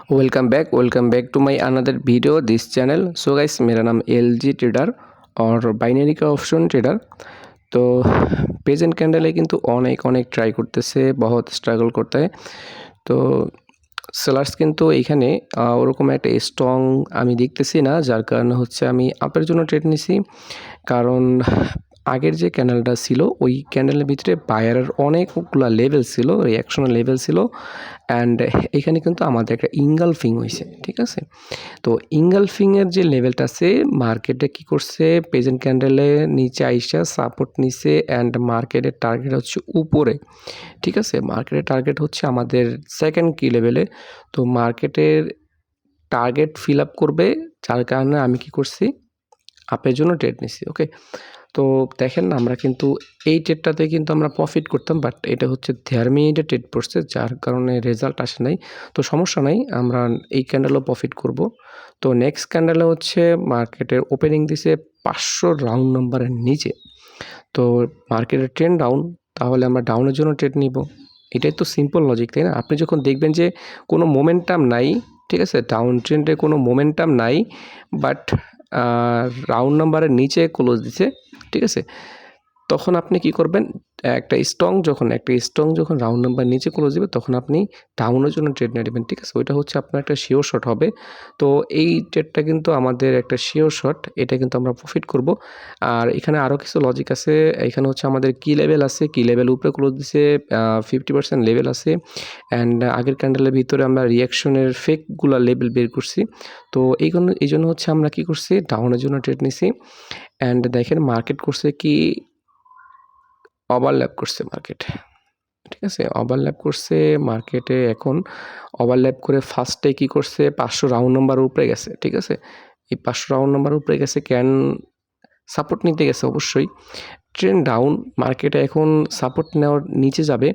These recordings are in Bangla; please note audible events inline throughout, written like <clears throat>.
welcome back welcome back to my another video this channel so guys मेरा नाम एल जी ट्रेडर और বাইনারি का অপশন ট্রেডার তো প্রেজেন্ট ক্যান্ডেলে কিন্তু অনেক অনেক ট্রাই করতেছে বহুত স্ট্রাগল করতে হয় তো সেলার্স কিন্তু এইখানে আহ, ওরকম একটা স্ট্রং আমি দেখতেছি না যার কারণে হচ্ছে আমি আপের জন্য ট্রেড নিছি কারণ আগের যে ক্যান্ডেলটা ছিল, ওই ক্যান্ডেলের ভিতরে বায়ারের অনেকগুলো লেভেল ছিল রিয়াকশনের লেভেল ছিল অ্যান্ড এখানে কিন্তু আমাদের একটা ইঙ্গালফিং হয়েছে, ঠিক আছে? তো ইঙ্গালফিংয়ের যে লেভেলটা আছে মার্কেটে কি করছে? প্রেজেন্ট ক্যান্ডেলে নিচে আইসা সাপোর্ট নিছে অ্যান্ড মার্কেটের টার্গেট হচ্ছে উপরে, ঠিক আছে? মার্কেটের টার্গেট হচ্ছে আমাদের সেকেন্ড কি লেভেলে তো মার্কেটের টার্গেট ফিল আপ করবে, যার কারণে আমি কি করছি? আপের জন্য ট্রেড নিছি ওকে তো দেখেন না, আমরা কিন্তু এই ট্রেডটাতে কিন্তু আমরা প্রফিট করতাম বাট এটা হচ্ছে দেড় মিনিটে ট্রেড পড়ছে, যার কারণে রেজাল্ট আসে নাই। তো সমস্যা নাই, আমরা এই ক্যান্ডেলও প্রফিট করব। তো নেক্সট ক্যান্ডেলে হচ্ছে মার্কেটের ওপেনিং দিছে পাঁচশো রাউন্ড নাম্বারের নিচে। তো মার্কেটের ট্রেন ডাউন তাহলে আমরা ডাউনের জন্য ট্রেড নিব। এটাই তো সিম্পল লজিক তাই না? আপনি যখন দেখবেন যে কোনো মোমেন্টাম নাই, ঠিক আছে? ডাউন ট্রেন্ডে কোনো মোমেন্টাম নাই বাট রাউন্ড নাম্বারের নিচে ক্লোজ দিছে ঠিক আছে? তখন আপনি কি করবেন? একটা স্ট্রং যখন, একটা স্ট্রং যখন রাউন্ড নাম্বার নিচে ক্লোজ দিবে, তখন আপনি ডাউনের জন্য ট্রেড নিয়ে নেবেন, ঠিক আছে? ওইটা হচ্ছে আপনার একটা শিওর শট হবে। তো এই ট্রেডটা কিন্তু আমাদের একটা শিওর শট এটা কিন্তু আমরা প্রফিট করব। আর এখানে আরও কিছু লজিক আছে, এখানে হচ্ছে আমাদের কি লেভেল আছে কি লেভেল উপরে ক্লোজ দিছে ফিফটি পার্সেন্ট লেভেল আছে। অ্যান্ড আগের ক্যান্ডেলের ভিতরে আমরা রিয়াকশনের ফেকগুলো লেভেল বের করছি। তো এই জন্য এই জন্য হচ্ছে আমরা কি করছি? ডাউনের জন্য ট্রেড নিছি। অ্যান্ড দেখেন মার্কেট করছে কি ওভারল্যাপ করছে মার্কেটে ঠিক আছে? ওভারল্যাপ করছে মার্কেটে এখন ওভারল্যাপ করে ফার্স্টে কি করছে? পাঁচশো রাউন্ড নাম্বার উপরে গেছে, ঠিক আছে? এই পাঁচশো রাউন্ড নাম্বার উপরে গেছে ক্যান সাপোর্ট নিতে গেছে অবশ্যই। ট্রেন ডাউন মার্কেটে এখন সাপোর্ট নেওয়ার নিচে যাবে।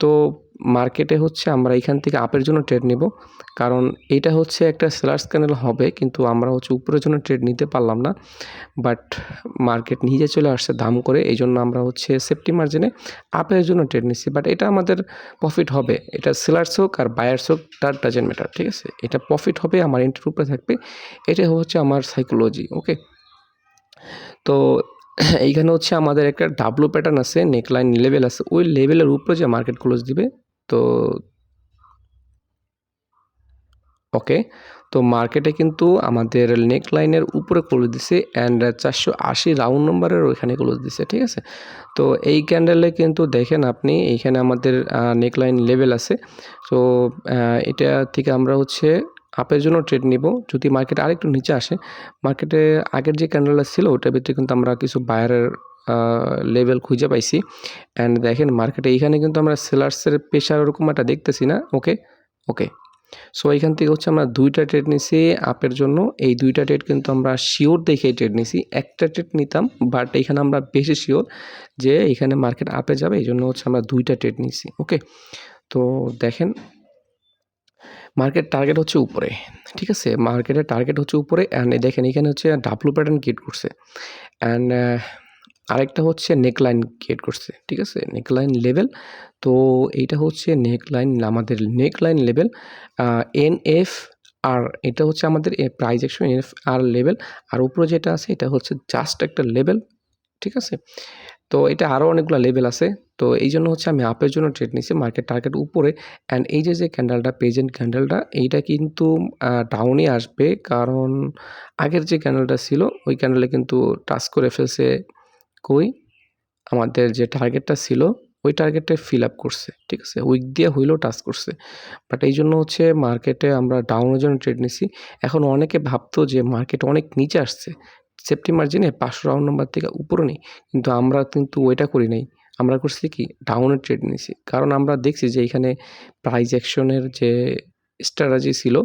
তো মার্কেটে হচ্ছে আমরা এখান থেকে আপের জন্য ট্রেড নেব। কারণ এটা হচ্ছে একটা সেলার্স ক্যানেল হবে, কিন্তু আমরা হচ্ছে উপরের জন্য ট্রেড নিতে পারলাম না। বাট মার্কেট নিজে চলে আসছে দাম করে এই জন্য আমরা হচ্ছে সেফটি মার্জিনে আপের জন্য ট্রেড নিচ্ছি। বাট এটা আমাদের প্রফিট হবে, এটা সেলার্স হোক আর বায়ার্স হোক তার ডাজেন্ট ম্যাটার ঠিক আছে? এটা প্রফিট হবে, আমার এন্ট্রির উপরে থাকবে। এটা হচ্ছে আমার সাইকোলজি ওকে তো <clears throat> এইখানে হচ্ছে আমাদের একটা ডাবলু প্যাটার্ন আছে নেকলাইন লেভেল আছে। ওই লেভেলের উপরে যে মার্কেট ক্লোজ দিবে তো ওকে, তো মার্কেটে কিন্তু আমাদের নেক লাইনের উপরে ক্লোজ দিছে অ্যান্ড চারশো আশি রাউন্ড নম্বরের ওইখানে ক্লোজ দিছে, ঠিক আছে? তো এই ক্যান্ডেলে কিন্তু দেখেন আপনি, এইখানে আমাদের নেক লাইন লেভেল আছে। তো এটা থেকে আমরা হচ্ছে আপের জন্য ট্রেড নিব। যদি মার্কেট আরেকটু নিচে আসে মার্কেটে আগের যে ক্যান্ডেলটা ছিল, ওটার ভিতরে কিন্তু আমরা কিছু বায়ারের লেভেল খুঁজে পাইছি। অ্যান্ড দেখেন মার্কেটে এইখানে কিন্তু আমরা সেলার্সের পেশার ওরকম একটা দেখতেছি না। ওকে ওকে সো এইখান থেকে হচ্ছে আমরা দুইটা ট্রেড নিছি আপের জন্য। এই দুইটা ট্রেড কিন্তু আমরা শিওর দেখে ট্রেড নিছি। একটা ট্রেড নিতাম বাট এখানে আমরা বেশি শিওর যে এখানে মার্কেট আপে যাবে। এই জন্য হচ্ছে আমরা দুইটা ট্রেড নিছি। ওকে তো দেখেন মার্কেট টার্গেট হচ্ছে উপরে, ঠিক আছে? মার্কেটের টার্গেট হচ্ছে উপরে অ্যান্ড দেখেন এখানে হচ্ছে ডাবলু প্যাটার্ন ক্রিয়েট করছে অ্যান্ড আরেকটা হচ্ছে নেকলাইন ক্রিয়েট করছে, ঠিক আছে? নেকলাইন লেভেল তো এইটা হচ্ছে নেকলাইন আমাদের neckline level N F R এটা হচ্ছে আমাদের প্রাইজ একশো এন এফ আর লেভেল আর উপরে যেটা আছে এটা হচ্ছে জাস্ট একটা লেভেল ঠিক আছে? তো এটা আরও অনেকগুলো লেভেল আছে। তো এই জন্য হচ্ছে আমি আপের জন্য ট্রেড নিয়েছি মার্কেট টার্গেট উপরে। অ্যান্ড এই যে যে ক্যান্ডেলটা প্রেজেন্ট ক্যান্ডেলটা এইটা কিন্তু ডাউনে আসবে। কারণ আগের যে ক্যান্ডেলটা ছিল, ওই ক্যান্ডেলে কিন্তু টাচ করে ফেলছে কই? আমাদের যে টার্গেটটা ছিল, ওই টার্গেটে ফিল আপ করছে, ঠিক আছে? উইক দিয়ে হইলেও টাচ করছে। বাট এই জন্য হচ্ছে মার্কেটে আমরা ডাউনের জন্য ট্রেড নিছি। এখন অনেকে ভাবতো যে মার্কেট অনেক নিচে আসছে। সেফটি মার্জিনে পাঁচশো রাউন্ড নাম্বার থেকে উপরও নেই। কিন্তু আমরা কিন্তু ওইটা করি নাই। আমরা করছি কি? ডাউনের ট্রেড নিয়েছি কারণ আমরা দেখছি যে এখানে প্রাইজ অ্যাকশনের যে স্ট্র্যাটাজি ছিল,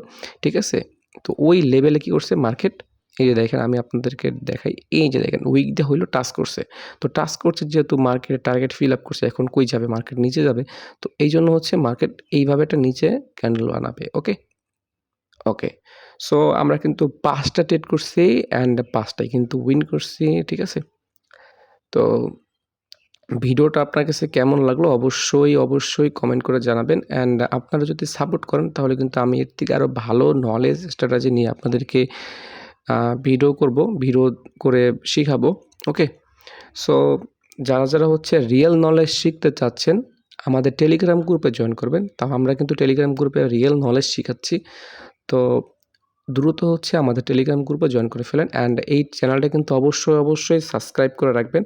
ঠিক আছে? তো ওই লেভেলে কি করছে মার্কেট এই যে দেখেন, আমি আপনাদেরকে দেখাই। এই যে দেখেন উইক দিয়ে হইল টাচ করছে। তো টাচ করছে যেহেতু মার্কেটের টার্গেট ফিল আপ করছে, এখন কই যাবে? মার্কেট নিচে যাবে। তো এই জন্য হচ্ছে মার্কেট এইভাবে একটা নিচে ক্যান্ডেল বানাবে ওকে ওকে সো আমরা কিন্তু পাঁচটা ট্রেড করছি অ্যান্ড পাঁচটাই কিন্তু উইন করছি, ঠিক আছে? তো ভিডিওটা আপনার কাছে কেমন লাগল অবশ্যই অবশ্যই কমেন্ট করে জানাবেন অ্যান্ড আপনারা যদি সাপোর্ট করেন তাহলে কিন্তু আমি এর থেকে আরও ভালো নলেজ স্ট্র্যাটাজি নিয়ে আপনাদেরকে ভিডিও করব ভিডিও করে শিখাবো ওকে সো যারা যারা হচ্ছে রিয়েল নলেজ শিখতে চাচ্ছেন, আমাদের টেলিগ্রাম গ্রুপে জয়েন করবেন। তা আমরা কিন্তু টেলিগ্রাম গ্রুপে রিয়েল নলেজ শিখাচ্ছি। তো দ্রুত হচ্ছে আমাদের টেলিগ্রাম গ্রুপে জয়েন করে ফেলেন অ্যান্ড এই চ্যানেলটা কিন্তু অবশ্যই অবশ্যই সাবস্ক্রাইব করে রাখবেন।